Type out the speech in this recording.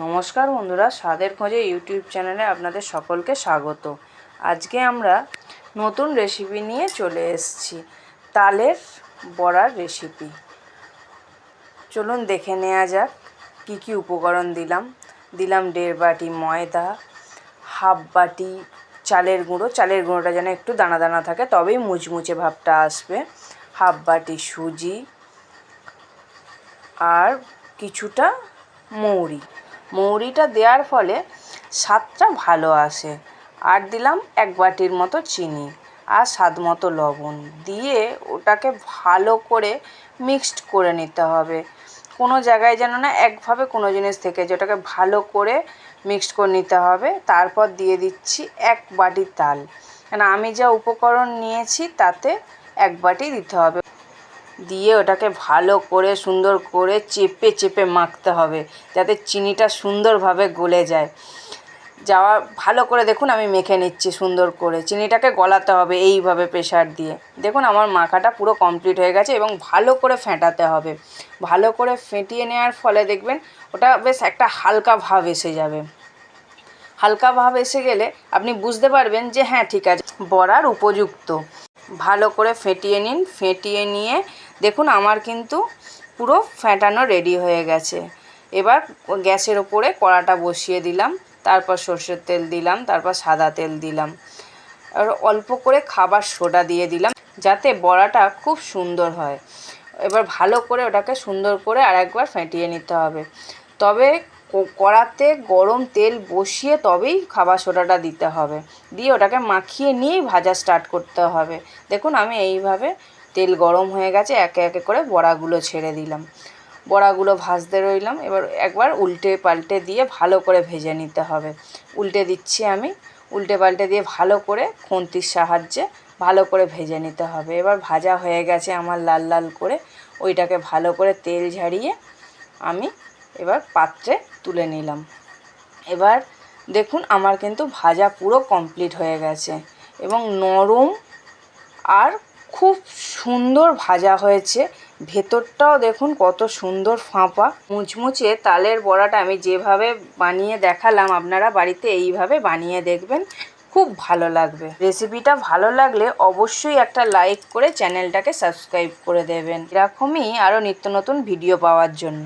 নমস্কার বন্ধুরা, স্বাদের খোঁজে ইউটিউব চ্যানেলে আপনাদের সকলকে স্বাগত। আজকে আমরা নতুন রেসিপি নিয়ে চলে এসেছি, তালের বড়ার রেসিপি চলুন দেখে নেওয়া যাক, কী কী উপকরণ দিলাম। দিলাম দেড় বাটি ময়দা, হাফ বাটি চালের গুঁড়ো। চালের গুঁড়োটা যেন একটু দানা দানা থাকে, তবেই মুচমুচে ভাবটা আসবে। হাফ বাটি সুজি আর কিছুটা মৌরি। মৌরিটা দেওয়ার ফলে স্বাদটা ভালো আসে। আর দিলাম এক বাটির মতো চিনি আর স্বাদ মতো লবণ। দিয়ে ওটাকে ভালো করে মিক্সড করে নিতে হবে। কোনো জায়গায় যেন না একভাবে কোনো জিনিস থেকে যেটাকে ভালো করে মিক্সড করে নিতে হবে, তারপর দিয়ে দিচ্ছি এক বাটি তাল। কেন আমি যা উপকরণ নিয়েছি তাতে এক বাটি দিতে হবে। দিয়ে ওটাকে ভালো করে, সুন্দর করে চেপে চেপে মাখতে হবে, যাতে চিনিটা সুন্দরভাবে গলে যায়। যাওয়া, ভালো করে দেখুন আমি মেখে নিচ্ছি সুন্দর করে। চিনিটাকে গলাতে হবে এইভাবে প্রেশার দিয়ে। দেখুন আমার মাখাটা পুরো কমপ্লিট হয়ে গেছে এবং ভালো করে ফেটাতে হবে। ভালো করে ফেটিয়ে নেওয়ার ফলে দেখবেন ওটা বেশ একটা হালকা ভাব এসে যাবে। হালকা ভাব এসে গেলে আপনি বুঝতে পারবেন যে হ্যাঁ ঠিক আছে। বড়ার উপযুক্ত। ভালো করে ফেটিয়ে নিন, ফেটিয়ে নিয়ে দেখুন, আমার কিন্তু পুরো ফ্যাটানো রেডি হয়ে গেছে। এবার গ্যাসের ওপরে কড়াটা বসিয়ে দিলাম, তারপর সর্ষের তেল দিলাম, তারপর সাদা তেল দিলাম। আর অল্প করে খাবার সোডা দিয়ে দিলাম, যাতে বড়াটা খুব সুন্দর হয়। এবার ভালো করে ওটাকে সুন্দর করে আর একবার ফেটিয়ে নিতে হবে। তবে কড়াতে গরম তেল বসিয়ে তবেই খাবার সোডাটা দিতে হবে। দিয়ে ওটাকে মাখিয়ে নিয়েই ভাজা স্টার্ট করতে হবে। দেখুন, আমি এইভাবে তেল গরম হয়ে গেছে, একে একে করে বড়াগুলো ছেড়ে দিলাম। বড়াগুলো ভাজতে রইলাম, এবার একবার উল্টে পাল্টে দিয়ে ভালো করে ভেজে নিতে হবে। উল্টে দিচ্ছি আমি, উল্টে পাল্টে দিয়ে ভালো করে খুন্তির সাহায্যে ভালো করে ভেজে নিতে হবে। এবার ভাজা হয়ে গেছে আমার লাল লাল করে, ওইটাকে ভালো করে তেল ঝাড়িয়ে আমি এবার পাত্রে তুলে নিলাম। এবার দেখুন আমার কিন্তু ভাজা পুরো কমপ্লিট হয়ে গেছে এবং নরম আর খুব সুন্দর ভাজা হয়েছে। ভেতরটাও দেখুন কত সুন্দর ফাঁপা। মুচমুচে তালের বড়াটা আমি যেভাবে বানিয়ে দেখালাম আপনারা বাড়িতে এইভাবে বানিয়ে দেখবেন, খুব ভালো লাগবে। রেসিপিটা ভালো লাগলে অবশ্যই একটা লাইক করে চ্যানেলটাকে সাবস্ক্রাইব করে দেবেন। এরকমই আরও নিত্য নতুন ভিডিও পাওয়ার জন্য।